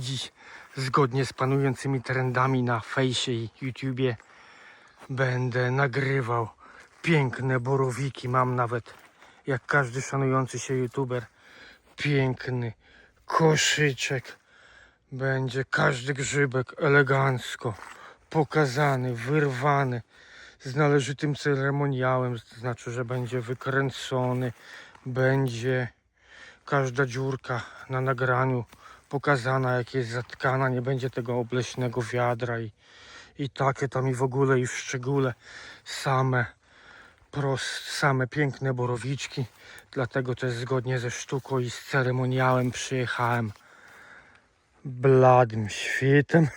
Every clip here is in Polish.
dziś. Zgodnie z panującymi trendami na fejsie i YouTubie będę nagrywał piękne borowiki. Mam nawet, jak każdy szanujący się YouTuber, piękny koszyczek. Będzie każdy grzybek elegancko pokazany, wyrwany z należytym ceremoniałem, to znaczy, że będzie wykręcony, będzie każda dziurka na nagraniu pokazana, jak jest zatkana, nie będzie tego obleśnego wiadra i, i takie tam i w ogóle i w szczególe same prost, same piękne borowiczki, dlatego też zgodnie ze sztuką i z ceremoniałem przyjechałem bladym świtem.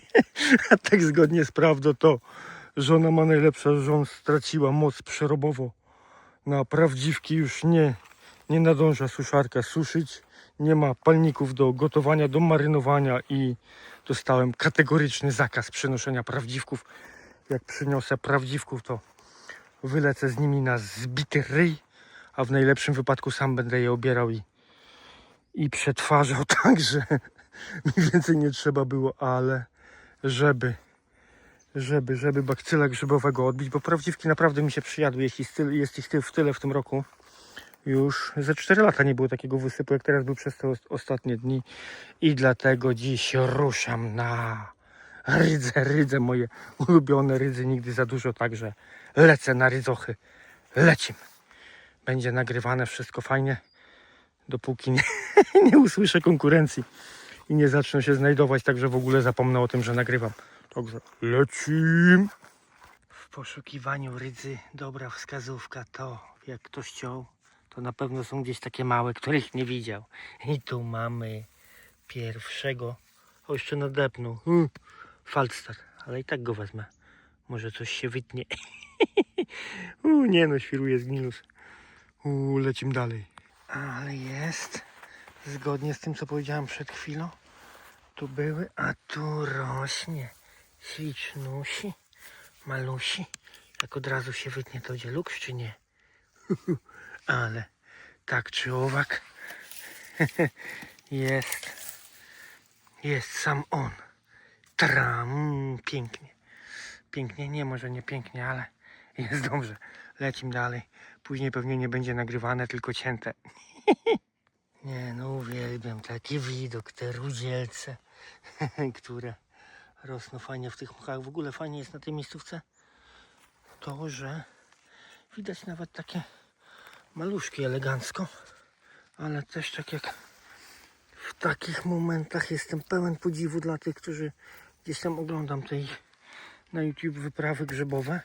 A tak zgodnie z prawdą to żona ma najlepsza, żon straciła moc przerobową. Na prawdziwki już nie, nie nadąża suszarka suszyć. Nie ma palników do gotowania, do marynowania i dostałem kategoryczny zakaz przenoszenia prawdziwków. Jak przyniosę prawdziwków, to wylecę z nimi na zbity ryj, a w najlepszym wypadku sam będę je obierał i, i przetwarzał tak, że mi więcej nie trzeba było, ale żeby żeby, żeby bakcyla grzybowego odbić, bo prawdziwki naprawdę mi się przyjadły, jeśli jest ich w tyle w tym roku. Już ze 4 lata nie było takiego wysypu, jak teraz był przez te os- ostatnie dni. I dlatego dziś ruszam na rydze, rydze moje ulubione rydzy, nigdy za dużo, także lecę na rydzochy, lecim. Będzie nagrywane wszystko fajnie, dopóki nie, nie usłyszę konkurencji i nie zaczną się znajdować, także w ogóle zapomnę o tym, że nagrywam. Także lecim. W poszukiwaniu rydzy. Dobra wskazówka to, jak ktoś ciął, to na pewno są gdzieś takie małe, których nie widział. I tu mamy pierwszego. O, jeszcze nadepnął. Hmm, Falstar, ale i tak go wezmę. Może coś się wytnie. U, nie no, świruje z minus. U, lecim dalej. Ale jest. Zgodnie z tym, co powiedziałem przed chwilą. Tu były, a tu rośnie. Ślicznusi, malusi. Jak od razu się wytnie, to będzie luks czy nie? Ale tak czy owak jest, jest sam on. Tram, pięknie. Pięknie, nie może nie pięknie, ale jest dobrze. Lecim dalej. Później pewnie nie będzie nagrywane, tylko cięte. Nie no, uwielbiam taki widok, te rudzielce, które rosną fajnie w tych mchach. W ogóle fajnie jest na tej miejscówce to, że widać nawet takie maluszki elegancko, ale też tak jak w takich momentach jestem pełen podziwu dla tych, którzy gdzieś tam oglądam tej na YouTube wyprawy grzybowe.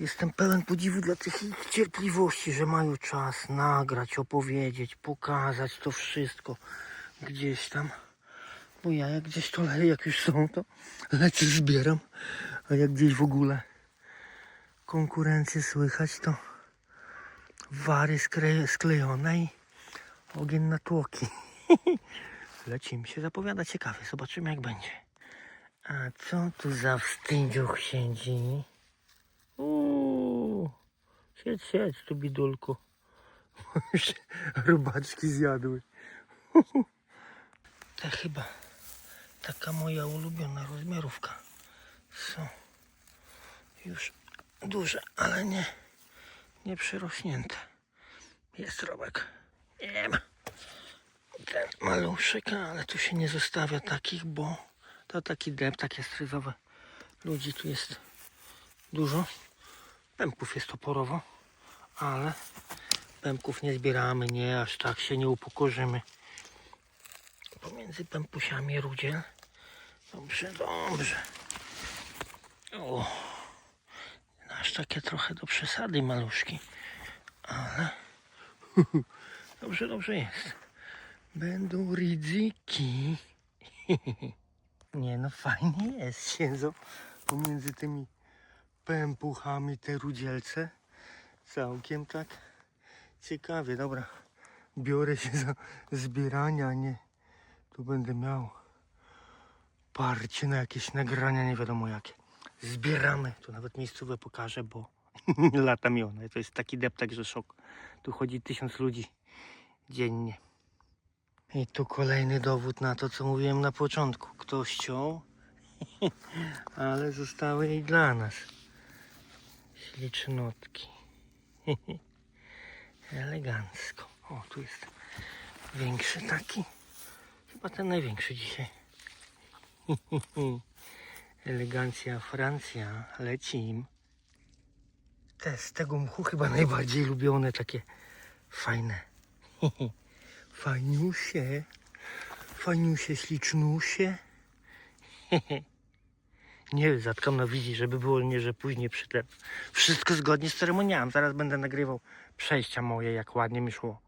Jestem pełen podziwu dla tych ich cierpliwości, że mają czas nagrać, opowiedzieć, pokazać to wszystko gdzieś tam. Bo ja jak gdzieś to leję, jak już są, to lecę, zbieram. A jak gdzieś w ogóle konkurencję słychać, to wary skle, sklejone i ogień na tłoki. Lecimy się, zapowiada ciekawie, zobaczymy jak będzie. A co tu za wstydziuch siedzi? Uuu, siedź, siedź tu bidulku. Robaczki zjadły. To chyba taka moja ulubiona rozmiarówka. Są już duże, ale nie, nie przyrośnięte. Jest robek. Nie ma. Ten maluszek, ale tu się nie zostawia takich, bo to taki dep, takie stryzowe. Ludzi tu jest dużo. Pępków jest toporowo, ale pępków nie zbieramy, nie, aż tak się nie upokorzymy. Pomiędzy pępusiami rudziel. Dobrze, dobrze. O, takie trochę do przesady maluszki, ale dobrze, dobrze jest. Będą rydzyki. Nie no, fajnie jest, siedzą pomiędzy tymi pępuchami te rudzielce. Całkiem tak ciekawie, dobra. Biorę się za zbierania, nie. Tu będę miał parcie na jakieś nagrania, nie wiadomo jakie. Zbieramy, tu nawet miejscówę pokażę, bo lata mi ona. To jest taki deptak, że szok. Tu chodzi tysiąc ludzi dziennie. I tu kolejny dowód na to, co mówiłem na początku. Kto ściął, ale zostały i dla nas. Ślicznotki. Elegancko. O, tu jest większy taki. Chyba ten największy dzisiaj. Elegancja Francja. Lecim. Te z tego mchu chyba najbardziej lubione, takie fajne. Fajniusie. Fajniusie, ślicznusie. Nie, zatkam na wizji, żeby było nie, że później przy tym. Wszystko zgodnie z ceremoniałem. Zaraz będę nagrywał przejścia moje, jak ładnie mi szło.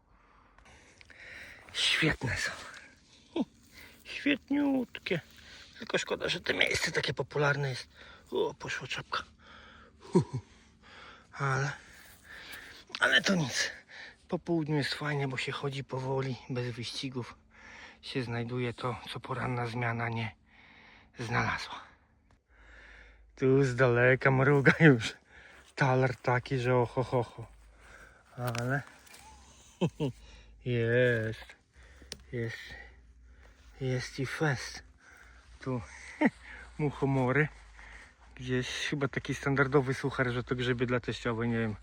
Świetne są. Świetniutkie. Tylko szkoda, że to miejsce takie popularne jest. O, poszła czapka. Ale, ale to nic. Po południu jest fajnie, bo się chodzi powoli, bez wyścigów. Się znajduje to, co poranna zmiana nie znalazła. Tu z daleka mruga już. Talar taki, że oho, ho, ho. Ale jest. Jest. Jest i fest. Tu muchomory. Gdzieś chyba taki standardowy suchar, że to grzyby dla teściowej. Nie wiem,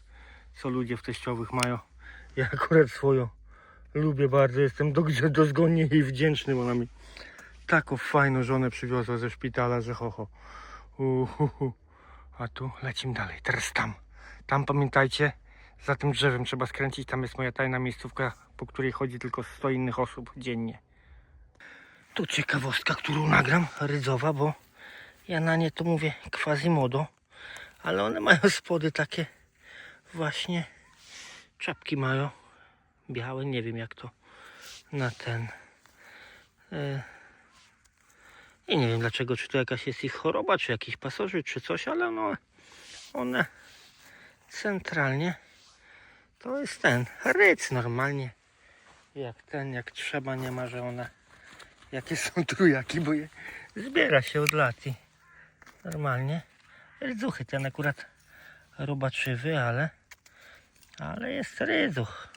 co ludzie w teściowych mają. Ja akurat swoją lubię bardzo. Jestem do, dozgonnie jej wdzięczny, bo ona mi taką fajną żonę przywiozła ze szpitala, że ho, ho. Uhuhu. A tu lecimy dalej. Teraz tam. Tam pamiętajcie, za tym drzewem trzeba skręcić. Tam jest moja tajna miejscówka, po której chodzi tylko 100 innych osób dziennie. Tu ciekawostka, którą nagram, rydzowa, bo ja na nie to mówię quasimodo, ale one mają spody takie właśnie, czapki mają, białe, nie wiem jak to na ten. E, I nie wiem dlaczego, czy to jakaś jest ich choroba, czy jakiś pasożyt, czy coś, ale no, one centralnie to jest ten ryc normalnie. Jak ten, jak trzeba, nie ma, że one jakie są trójaki, bo je zbiera się od lat i normalnie. Rydzuchy ten akurat robaczywy, ale ale jest rydzuch.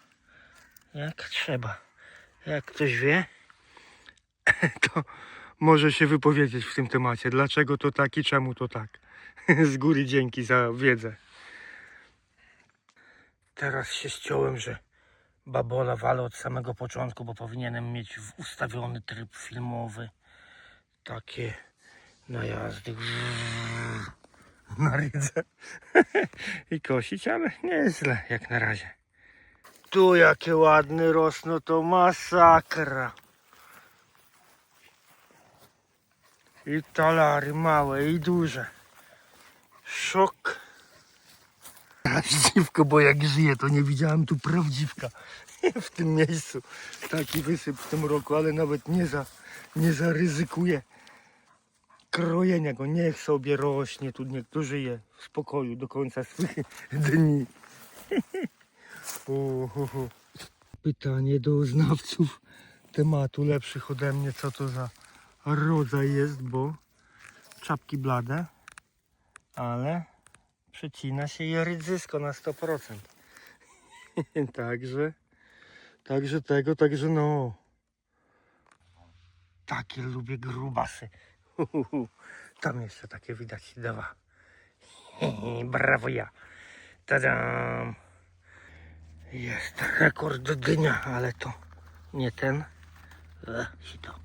Jak trzeba. Jak ktoś wie, to może się wypowiedzieć w tym temacie. Dlaczego to tak i czemu to tak. Z góry dzięki za wiedzę. Teraz się ściąłem, że babola walę od samego początku, bo powinienem mieć ustawiony tryb filmowy. Takie najazdy na rydze i kosić, ale nieźle jak na razie. Tu jakie ładne rosną, to masakra. I talary małe i duże. Szok. Prawdziwko, bo jak żyję, to nie widziałem tu prawdziwka w tym miejscu. Taki wysyp w tym roku, ale nawet nie, za, nie zaryzykuję krojenia go. Niech sobie rośnie, tu niech tu żyje w spokoju do końca swych dni. Pytanie do znawców tematu lepszych ode mnie, co to za rodzaj jest, bo czapki blade, ale przecina się je rydzysko na 100%. także, także tego, także no. Takie lubię grubasy. Tam jeszcze takie widać dwa. Brawo ja. Tadam. Jest rekord dnia, ale to nie ten. E, to,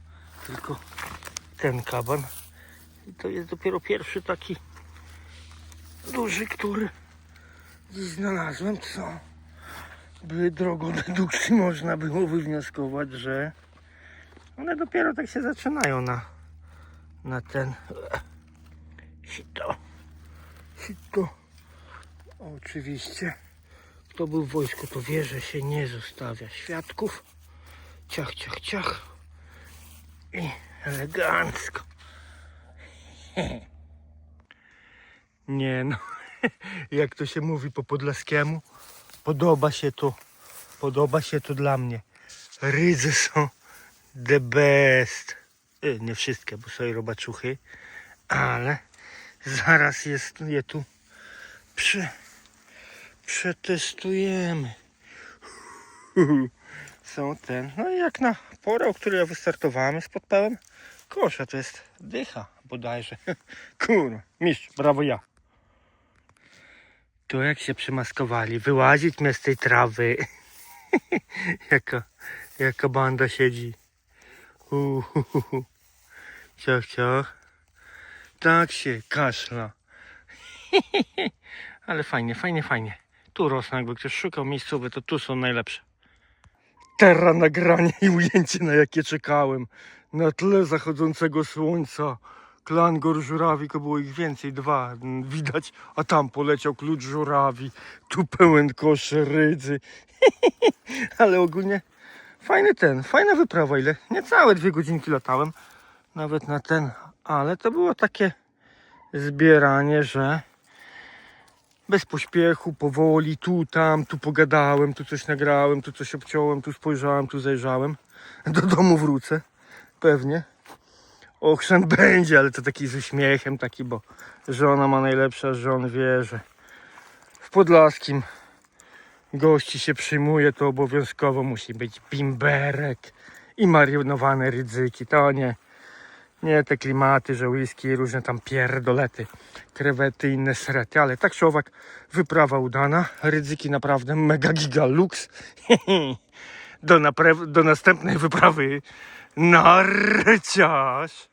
tylko ten kaban. I to jest dopiero pierwszy taki duży, który znalazłem, co by drogą dedukcji można było wywnioskować, że one dopiero tak się zaczynają na, na ten sito. Sito. Oczywiście. Kto był w wojsku, to wie, że się nie zostawia świadków. Ciach, ciach, ciach. I elegancko. Nie no, jak to się mówi po podlaskiemu, podoba się to, podoba się to dla mnie. Rydzy są the best. Y, Nie wszystkie, bo są i robaczuchy, ale zaraz jest je tu prze, przetestujemy. Są ten, no i jak na pora, o której ja wystartowałem, spod pełen kosza. To jest dycha bodajże. Kurwa, mistrz, brawo ja. Tu jak się przymaskowali, wyłazić mnie z tej trawy. jaka, jaka banda siedzi. Uhuhuhu. Ciach, ciach. Tak się kaszla. Ale fajnie, fajnie, fajnie. Tu rosną, jakby ktoś szukał miejscowe, to tu są najlepsze. Terra nagranie i ujęcie, na jakie czekałem. Na tle zachodzącego słońca. Klangor żurawi, to było ich więcej, dwa mm, widać, a tam poleciał klucz żurawi, tu pełen kosz rydzy. Ale ogólnie fajny ten, fajna wyprawa, ile? Niecałe dwie godzinki latałem, nawet na ten, ale to było takie zbieranie, że bez pośpiechu, powoli, tu, tam, tu pogadałem, tu coś nagrałem, tu coś obciąłem, tu spojrzałem, tu zajrzałem. Do domu wrócę, pewnie. Ochrzan będzie, ale to taki z uśmiechem, taki, bo żona ma najlepsza, że on wie, że w Podlaskim gości się przyjmuje, to obowiązkowo musi być bimberek i marynowane rydzyki. To nie, nie te klimaty, że whisky i różne tam pierdolety, krewety inne srety, ale tak czy owak wyprawa udana. Rydzyki naprawdę mega giga lux. Do, do następnej wyprawy なるちゃーし。